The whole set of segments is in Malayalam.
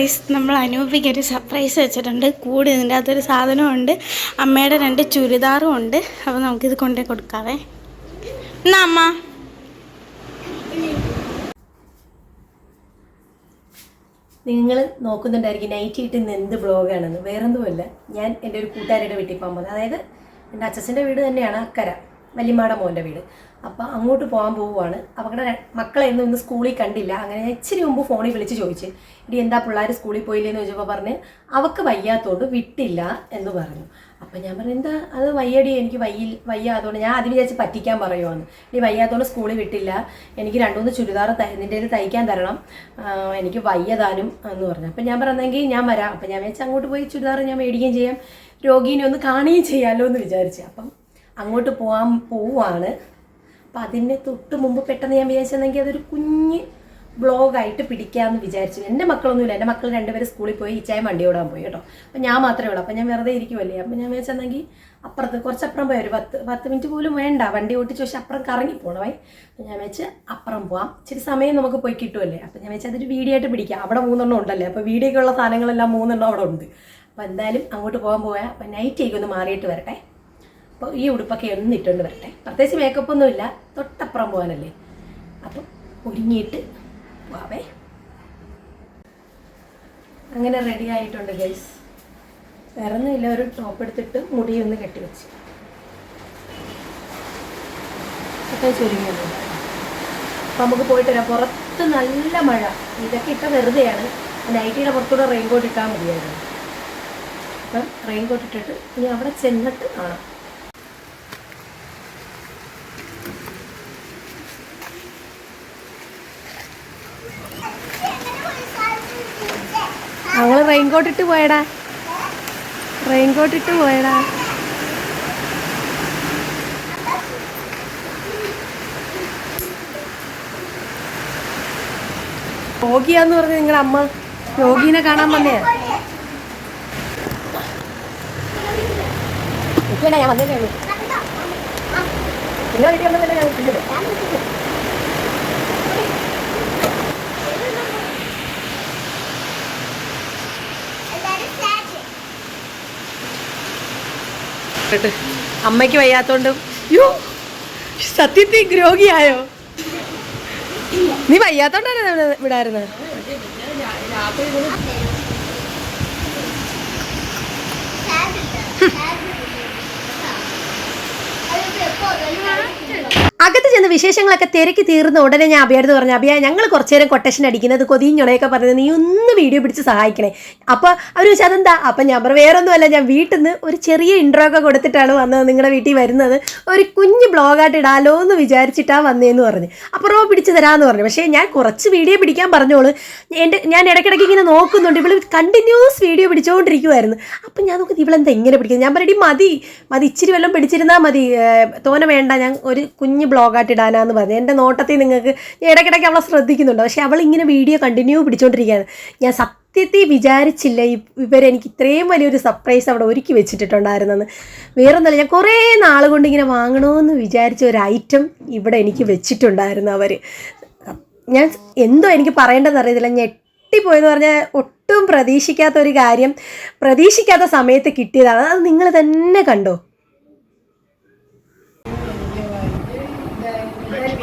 ഗൈസ് നമ്മൾ അനൂപിക്ക് ഒരു സർപ്രൈസ് വെച്ചിട്ടുണ്ട്. കൂടി ഇതിന്റെ അകത്തൊരു സാധനമുണ്ട്. അമ്മയുടെ രണ്ട് ചുരിദാറും ഉണ്ട്. അപ്പോൾ നമുക്കിത് കൊണ്ടേ കൊടുക്കാവേ. എന്നാ അമ്മ? നിങ്ങൾ നോക്കുന്നുണ്ടായിരിക്കും നൈറ്റ് ഇട്ട് ഇന്ന് എന്ത് ബ്ലോഗാണെന്ന് വേറൊന്നുമല്ല. ഞാൻ എന്റെ ഒരു കൂട്ടുകാരുടെ വീട്ടിൽ പോകാൻ പോകുന്നത്. അതായത് എന്റെ അച്ഛന്റെ വീട് തന്നെയാണ് അക്കര. വല്യമാട മോന്റെ വീട്. അപ്പോൾ അങ്ങോട്ട് പോകാൻ പോവുകയാണ് അവരുടെ മക്കളെ ഒന്നും ഇന്ന് സ്കൂളിൽ കണ്ടില്ല. അങ്ങനെ ഇച്ചിരി മുമ്പ് ഫോണിൽ വിളിച്ച് ചോദിച്ച് ഇടി എന്താ പിള്ളേർ സ്കൂളിൽ പോയില്ലേന്ന് ചോദിച്ചപ്പോൾ പറഞ്ഞ് അവക്ക് വയ്യാത്തതുകൊണ്ട് വിട്ടില്ല എന്ന് പറഞ്ഞു. അപ്പം ഞാൻ പറഞ്ഞു എന്താ? അത് വയ്യടി എനിക്ക് വയ്യ വയ്യാത്തതുകൊണ്ട് ഞാൻ ആദ്യം വിചാരിച്ച് പറ്റിക്കാൻ പറയുവാന്ന്. ഇനി വയ്യാത്തതുകൊണ്ട് സ്കൂളിൽ വിട്ടില്ല. എനിക്ക് രണ്ടുമൂന്ന് ചുരിദാർ നിന്റെ ഇത് തയ്ക്കാൻ തരണം. എനിക്ക് വയ്യതാനും എന്ന് പറഞ്ഞു. അപ്പം ഞാൻ പറഞ്ഞെങ്കിൽ ഞാൻ വരാം. അപ്പം ഞാൻ വെച്ച് അങ്ങോട്ട് പോയി ചുരിദാർ ഞാൻ മേടിക്കുകയും ചെയ്യാം. രോഗീനെ ഒന്ന് കാണുകയും ചെയ്യാമല്ലോ എന്ന് വിചാരിച്ചു. അപ്പം അങ്ങോട്ട് പോകാൻ പോവുകയാണ് അപ്പം അതിന് തൊട്ട് മുമ്പ് പെട്ടെന്ന് ഞാൻ വിചാരിച്ചെന്നെങ്കിൽ അതൊരു കുഞ്ഞ് ബ്ലോഗായിട്ട് പിടിക്കാമെന്ന് വിചാരിച്ചു. എന്റെ മക്കളൊന്നുമില്ല. എന്റെ മക്കൾ രണ്ടുപേരും സ്കൂളിൽ പോയി ഈച്ചായ വണ്ടി ഓടാൻ പോയി കേട്ടോ. അപ്പം ഞാൻ മാത്രമേ ഉള്ളൂ. അപ്പം ഞാൻ വെറുതെ ഇരിക്കുമല്ലേ അപ്പം ഞാൻ വിചാരിച്ചെന്നെങ്കിൽ അപ്പുറത്ത് കുറച്ചപ്പുറം പോയി. ഒരു പത്ത് പത്ത് മിനിറ്റ് പോലും വേണ്ട. വണ്ടി ഓട്ടിച്ച് പക്ഷെ അപ്പുറം കറങ്ങി പോകണമേ അപ്പം ഞാൻ വെച്ച് അപ്പുറം പോവാം. ഇച്ചിരി സമയം നമുക്ക് പോയി കിട്ടുമല്ലേ അപ്പം ഞാൻ വെച്ചാൽ അതൊരു വീഡിയോ ആയിട്ട് പിടിക്കാം. അവിടെ മൂന്നെണ്ണം ഉണ്ടല്ലേ? അപ്പോൾ വീഡിയോയ്ക്കുള്ള സാധനങ്ങളെല്ലാം മൂന്നെണ്ണം അവിടെ ഉണ്ട്. അപ്പോൾ എന്തായാലും അങ്ങോട്ട് പോകാൻ പോയാൽ അപ്പം നൈറ്റ് ഒന്ന് മാറിയിട്ട് വരട്ടെ. അപ്പോൾ ഈ ഉടുപ്പൊക്കെ ഒന്ന് ഇട്ടുകൊണ്ട് വരട്ടെ. പ്രത്യേകിച്ച് മേക്കപ്പ് ഒന്നുമില്ല തൊട്ടപ്പുറം പോകാനല്ലേ. അപ്പം ഒരുങ്ങിയിട്ട് പോവേ അങ്ങനെ റെഡി ആയിട്ടുണ്ട് ഗൈസ് വേറെ ഒന്നുമില്ല ഒരു ടോപ്പ് എടുത്തിട്ട് മുടി ഒന്ന് കെട്ടിവെച്ച് പ്രത്യേകിച്ച് ഒരുങ്ങിയൊന്നുമില്ല അപ്പം നമുക്ക് പോയിട്ട് വരാം. പുറത്ത് നല്ല മഴ. ഇതൊക്കെ ഇട്ട വെറുതെയാണ്. നൈറ്റിയുടെ പുറത്തൂടെ റെയിൻകോട്ട് ഇട്ടാൽ മതിയായിരുന്നു. അപ്പം റെയിൻകോട്ട് ഇട്ടിട്ട് ഇനി അവിടെ ചെന്നിട്ട് കാണാം. റെയിൻകോട്ട് ഇട്ട് പോയടാ. റെയിൻകോട്ട് ഇട്ട് പോയടാ. യോഗിയാന്ന് പറഞ്ഞ നിങ്ങളുടെ അമ്മ യോഗീനെ കാണാൻ വന്നേ. ഞാൻ വന്നേ ഉള്ളൂ. നിങ്ങളെ വീട്ടിൽ വന്നതല്ലേ ഞാൻ വിളിച്ചത് അമ്മയ്ക്ക് വയ്യാത്തോണ്ട്. യോ സത്യത്തിൽ രോഗിയായോ? നീ വയ്യാത്തോണ്ടാണ് വിടായിരുന്നത് അകത്ത് ചെന്ന് വിശേഷങ്ങളൊക്കെ തിരക്കി തീർന്ന ഉടനെ ഞാൻ അഭിയാടുത്ത് പറഞ്ഞു അഭിയ ഞങ്ങൾ കുറച്ചു നേരം കൊട്ടേഷൻ അടിക്കുന്നത് കൊതിഞ്ഞുണയൊക്കെ പറഞ്ഞത് നീ ഒന്ന് വീഡിയോ പിടിച്ച് സഹായിക്കണേ. അപ്പോൾ അവർ ചോദിച്ചാൽ അതെന്താ? അപ്പം ഞാൻ പറഞ്ഞു വേറൊന്നുമല്ല ഞാൻ വീട്ടിൽ നിന്ന് ഒരു ചെറിയ ഇൻട്രോ ഒക്കെ കൊടുത്തിട്ടാണ് വന്നത് നിങ്ങളുടെ വീട്ടിൽ വരുന്നത്. ഒരു കുഞ്ഞ് ബ്ലോഗായിട്ട് ഇടാലോ എന്ന് വിചാരിച്ചിട്ടാണ് വന്നതെന്ന് പറഞ്ഞു. അപ്പുറമോ പിടിച്ച് തരാമെന്ന് പറഞ്ഞു. പക്ഷേ ഞാൻ കുറച്ച് വീഡിയോ പിടിക്കാൻ പറഞ്ഞോളൂ. എന്റെ ഞാൻ ഇടയ്ക്കിടയ്ക്ക് ഇങ്ങനെ നോക്കുന്നുണ്ട്. ഇവൾ കണ്ടിന്യൂസ് വീഡിയോ പിടിച്ചുകൊണ്ടിരിക്കുമായിരുന്നു അപ്പം ഞാൻ നോക്കുന്നത് ഇവളെന്താ ഇങ്ങനെ പിടിക്കുന്നത്? ഞാൻ പറയടി മതി മതി ഇച്ചിരി വല്ലതും പിടിച്ചിരുന്നാൽ മതി. തോനെ വേണ്ട ഞാൻ ഒരു കുഞ്ഞ് ബ്ലോഗായിട്ട് ഇടാനാന്ന് പറഞ്ഞു. എന്റെ നോട്ടത്തിൽ നിങ്ങൾക്ക് ഇടയ്ക്കിടയ്ക്ക് അവളെ ശ്രദ്ധിക്കുന്നുണ്ട്. പക്ഷേ അവൾ ഇങ്ങനെ വീഡിയോ കണ്ടിന്യൂ പിടിച്ചുകൊണ്ടിരിക്കുകയാണ് ഞാൻ സത്യത്തിൽ വിചാരിച്ചില്ല ഇവരെനിക്ക് ഇത്രയും വലിയൊരു സർപ്രൈസ് അവിടെ ഒരുക്കി വെച്ചിട്ടുണ്ടായിരുന്നെന്ന്. വേറൊന്നുമല്ല ഞാൻ കുറേ നാൾ കൊണ്ട് ഇങ്ങനെ വാങ്ങണമെന്ന് വിചാരിച്ച ഒരു ഐറ്റം ഇവിടെ എനിക്ക് വെച്ചിട്ടുണ്ടായിരുന്നു അവർ ഞാൻ എന്തോ എനിക്ക് പറയേണ്ടതെന്ന് അറിയത്തില്ല. ഞെട്ടിപ്പോയെന്ന് പറഞ്ഞാൽ ഒട്ടും പ്രതീക്ഷിക്കാത്ത ഒരു കാര്യം പ്രതീക്ഷിക്കാത്ത സമയത്ത് കിട്ടിയതാണ്. അത് നിങ്ങൾ തന്നെ കണ്ടോ?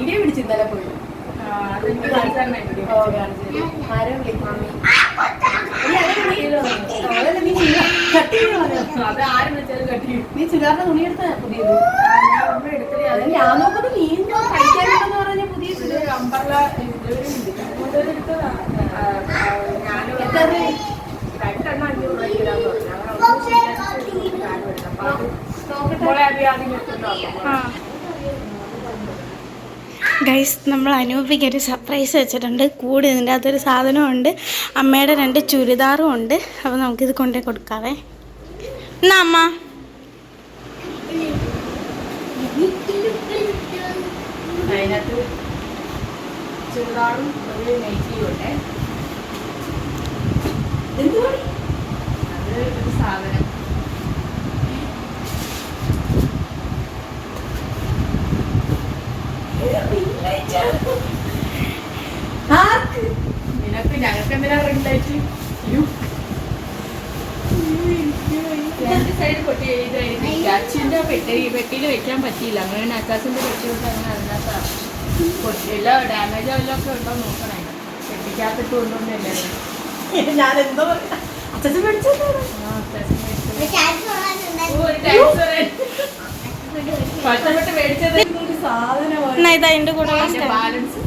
വീഡിയോ പിടിച്ച് ഇന്നലെ പോയി. നീ ചുരിദാറിന്റെ തുണി എടുത്ത പുതിയത്? അത് ഞാൻ നീ കഴിക്കാനുണ്ടെന്ന് പറഞ്ഞ പുതിയ? ഗൈസ് നമ്മൾ അനൂപിക്ക് ഒരു സർപ്രൈസ് വെച്ചിട്ടുണ്ട്. കൂടെ ഇതിന്റെ അകത്തൊരു സാധനമുണ്ട്. അമ്മയുടെ രണ്ട് ചുരിദാറും ഉണ്ട്. അപ്പോൾ നമുക്കിത് കൊണ്ടേ കൊടുക്കാവേ. എന്നാ അമ്മ? ചുരിദാറും ഒരു നെയ്റ്റിയും ഉണ്ട് എന്തുവാടി? അത് ഒരു സാധനം ആർക്ക്? നിനക്ക് ഞങ്ങൾക്ക് എന്തിനാ റിംഗ് ലൈറ്റ് രണ്ട് സൈഡ് പൊട്ടി എഴുതായിരുന്നു അച്ഛന്റെ പെട്ടി പെട്ടിയിൽ വെക്കാൻ പറ്റിയില്ല. അങ്ങനെ അച്ചാസിന്റെ പെട്ടി കൊണ്ട് അങ്ങനെ അതിനകത്ത് പൊട്ടിയില്ല ഡാമേജ് വല്ലതും ഒക്കെ ഉണ്ടോ നോക്കണേ പെട്ടിക്കകത്തിട്ട് കൊണ്ടുവന്നില്ലായിരുന്നു ഞാൻ എന്തോ അച്ഛൻ എന്നാ അതിന്റെ കൂടെ ബാലൻസ്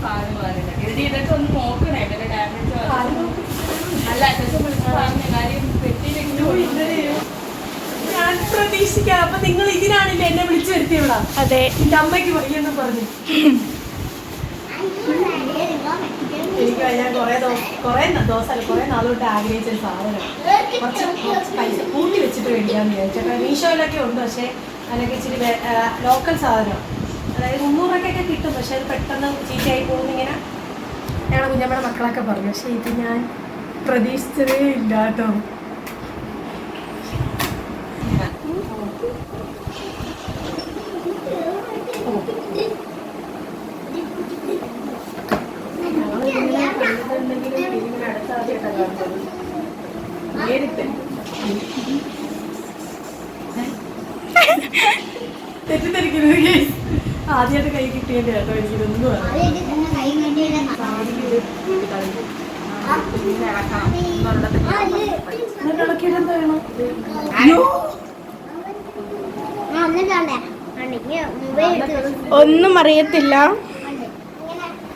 ഇതൊക്കെ ഒന്ന് നോക്കണേ ഡാമേജ് അല്ല അച്ഛൻ വിളിച്ച് പറഞ്ഞ കാര്യം പെട്ടിയിലെങ്കിലും. ഞാൻ പ്രതീക്ഷിക്കാം. അപ്പൊ നിങ്ങൾ ഇതിനാണില്ലേ എന്നെ വിളിച്ചു വരുത്തിയവിടാ അതെ. എന്റെ അമ്മയ്ക്ക് പറയുമെന്ന് പറഞ്ഞു. എനിക്ക് ഞാൻ കുറെ ദിവസം കുറെ ദിവസം കുറെ നാളുകൊണ്ട് ആഗ്രഹിച്ച ഒരു സാധനം. കുറച്ച് കുറച്ച് പൈസ കൂട്ടി വെച്ചിട്ട് മേടിക്കാന്ന് വിചാരിച്ചേട്ടാ മീഷോയിലൊക്കെ ഉണ്ട് പക്ഷേ അതിനൊക്കെ ഇച്ചിരി ലോക്കൽ സാധനം. അതായത് മുന്നൂറൊക്കെ കിട്ടും പക്ഷെ അത് പെട്ടെന്ന് ചീത്തയായി പോകുന്നിങ്ങനെ ഞങ്ങളുടെ കുഞ്ഞമ്മയുടെ മക്കളൊക്കെ പറഞ്ഞു പക്ഷേ ഇത് ഞാൻ പ്രതീക്ഷിച്ചതേ ഇല്ല കേട്ടോ. Guys. ആദ്യമായിട്ട് കൈ കിട്ടിയതിന്റെ കേട്ടോ എനിക്കിതൊന്നും ഇളക്കണം. എന്നിട്ട് ഇളക്കിയിട്ട് വേണം ഒന്നും അറിയത്തില്ല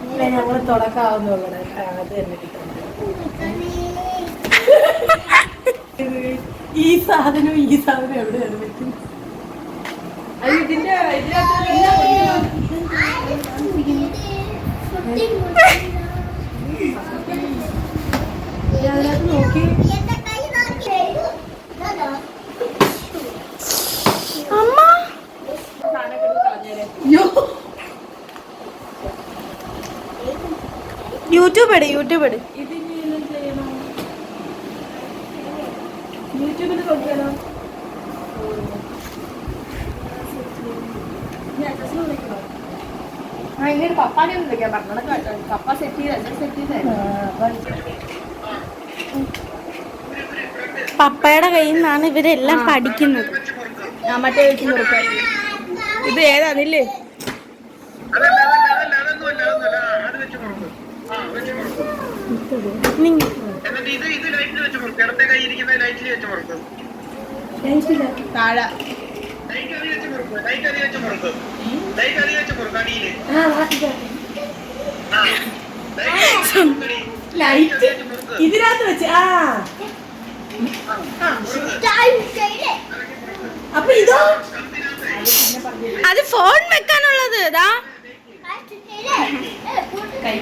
ഇല്ല, ഞങ്ങൾ തുടക്കാവുന്നുള്ളൂ അത് തന്നെ ഈ സാധനം ഈ സാധനം എവിടെയാണ് വെക്കുന്നത് ഇതിന്റെ ഇതിനകത്ത് പിന്നെ ഞാൻ അതിനകത്ത് നോക്കി അമ്മ സാധനമൊക്കെ എടുത്ത് കളഞ്ഞേരെ. അയ്യോ യൂട്യൂബ് എടു. യൂട്യൂബിൽ ഇങ്ങനെ പപ്പാനെ ഒന്ന് വിളിക്കാൻ പറഞ്ഞത് കേട്ടോ. പപ്പ സെറ്റ് ചെയ്ത് സെറ്റ് ചെയ്തായിരുന്നു പപ്പയുടെ കയ്യിൽ നിന്നാണ് ഇവരെല്ലാം പഠിക്കുന്നത്. മറ്റേ ഇത് ഏതാന്നില്ലേ അതല്ല അതല്ല അതല്ല അതൊന്നുമല്ല അതൊന്നുമല്ല. അത് വെച്ച് കൊടുക്കും. എന്നിട്ട് ഇത് ഇത് ലൈറ്റിൽ വെച്ച് കൊടുക്കും ഇടത്തെ കൈ ഇരിക്കുന്ന ലൈറ്റിൽ വെച്ച് കൊടുക്കും താഴെ. ലൈറ്റ് അതി വെച്ച് കൊടുക്കും ലൈറ്റ് അതി വെച്ച് കൊടുക്കും ലൈറ്റ് അതി വെച്ച് കൊടുക്കും അടിയിൽ. ആ ആ ലൈറ്റ് ലൈറ്റ് ഇതിനകത്ത് വെച്ച് ആ. അപ്പൊ ഇതോ? അത് ഫോൺ വെക്കാനുള്ളത് ഇതാ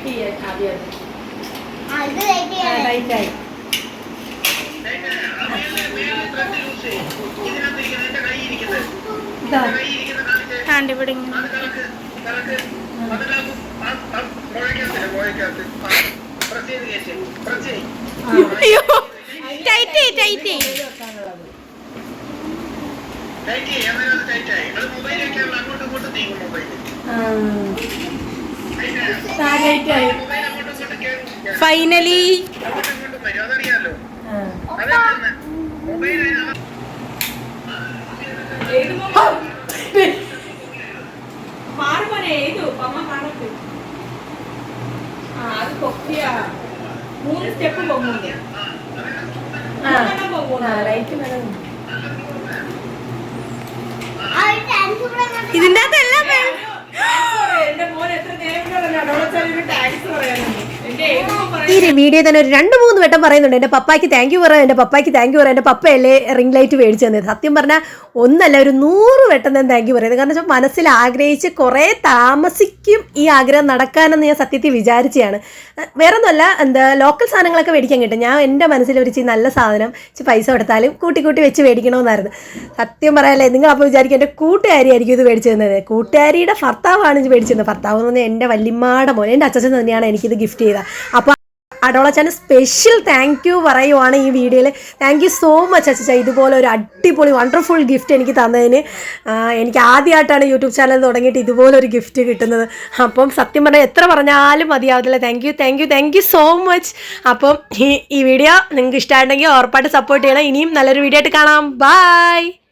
ചെയ്യാൻ ആദ്യം ലൈറ്റായി ഇതിനകത്ത് ഇരിക്കുന്നത് എന്റെ കൈ ഇരിക്കുന്നത് ഇതാ കൈ ഇരിക്കുന്ന കാണിച്ച് ആണ്ട് ഇവിടെ അയ്യോ. Tight tight tight tight mobile അങ്ങോട്ടും ഇങ്ങോട്ടും നീങ്ങും മൊബൈൽ ഫൈനലി ഇതിന്റെ അതറിയാലോ ആ അതാണ് മൊബൈൽ മാറുപോലെ ഏതു അമ്മ കാണത്ത് ആ അത് പൊക്കിയ മൂന്ന് സ്റ്റെപ്പ് പൊങ്ങുന്നു ആ ലൈറ്റ് വേണം ഇതിന്റെ അകത്ത് എല്ലാം വേ- എന്റെ മോൻ എത്ര നേരം പറഞ്ഞു അതോടെ ടാക്സ് പറയാനുണ്ട് എന്റെ ഈ വീഡിയോ തന്നെ ഒരു രണ്ട് മൂന്ന് വട്ടം പറയുന്നുണ്ട്. എന്റെ പപ്പായ്ക്ക് താങ്ക് യു പറയാം എന്റെ പപ്പായ്ക്ക് താങ്ക് യു പറയാം എന്റെ പപ്പയല്ലേ റിംഗ് ലൈറ്റ് മേടിച്ചു തന്നത്? സത്യം പറഞ്ഞാൽ ഒന്നല്ല ഒരു നൂറ് വട്ടം ഞാൻ താങ്ക് യു പറയുന്നത് കാരണം വെച്ചാൽ മനസ്സിൽ ആഗ്രഹിച്ച് കുറേ താമസിക്കും ഈ ആഗ്രഹം നടക്കാനെന്ന് ഞാൻ സത്യത്തിൽ വിചാരിച്ചതാണ് വേറെ ഒന്നുമല്ല എന്താ ലോക്കൽ സാധനങ്ങളൊക്കെ മേടിക്കാൻ കിട്ടും. ഞാൻ എന്റെ മനസ്സിൽ ഒരു നല്ല സാധനം പൈസ കൊടുത്താലും കൂട്ടി കൂട്ടി വെച്ച് മേടിക്കണമെന്നായിരുന്നു. സത്യം പറയാല്ലേ നിങ്ങൾ അപ്പോൾ വിചാരിക്കും എന്റെ കൂട്ടുകാരിയായിരിക്കും ഇത് മേടിച്ചു തന്നത്. കൂട്ടുകാരിയുടെ ഭർത്താവാണ് ഇത് മേടിച്ചു തന്നത്. ഭർത്താവ് എന്ന് പറഞ്ഞാൽ എന്റെ വല്യമ്മയുടെ മോൻ. എന്റെ അച്ഛൻ തന്നെയാണ് എനിക്കിത് ഗിഫ്റ്റ് ചെയ്തത്. അപ്പോൾ അടോളച്ചാന് സ്പെഷ്യൽ താങ്ക് യു പറയുവാണ് ഈ വീഡിയോയിൽ താങ്ക് യു സോ മച്ച് അച്ചച്ച ഇതുപോലെ ഒരു അടിപൊളി വണ്ടർഫുൾ ഗിഫ്റ്റ് എനിക്ക് തന്നതിന്. എനിക്ക് ആദ്യമായിട്ടാണ് യൂട്യൂബ് ചാനൽ തുടങ്ങിയിട്ട് ഇതുപോലെ ഒരു ഗിഫ്റ്റ് കിട്ടുന്നത്. അപ്പം സത്യം പറഞ്ഞാൽ എത്ര പറഞ്ഞാലും മതിയാവത്തില്ല. Thank you thank you thank you so much അപ്പം ഈ വീഡിയോ നിങ്ങൾക്ക് ഇഷ്ടമായിട്ടുണ്ടെങ്കിൽ ഉറപ്പായിട്ട് സപ്പോർട്ട് ചെയ്യണം. ഇനിയും നല്ലൊരു വീഡിയോ ആയിട്ട് കാണാം. ബൈ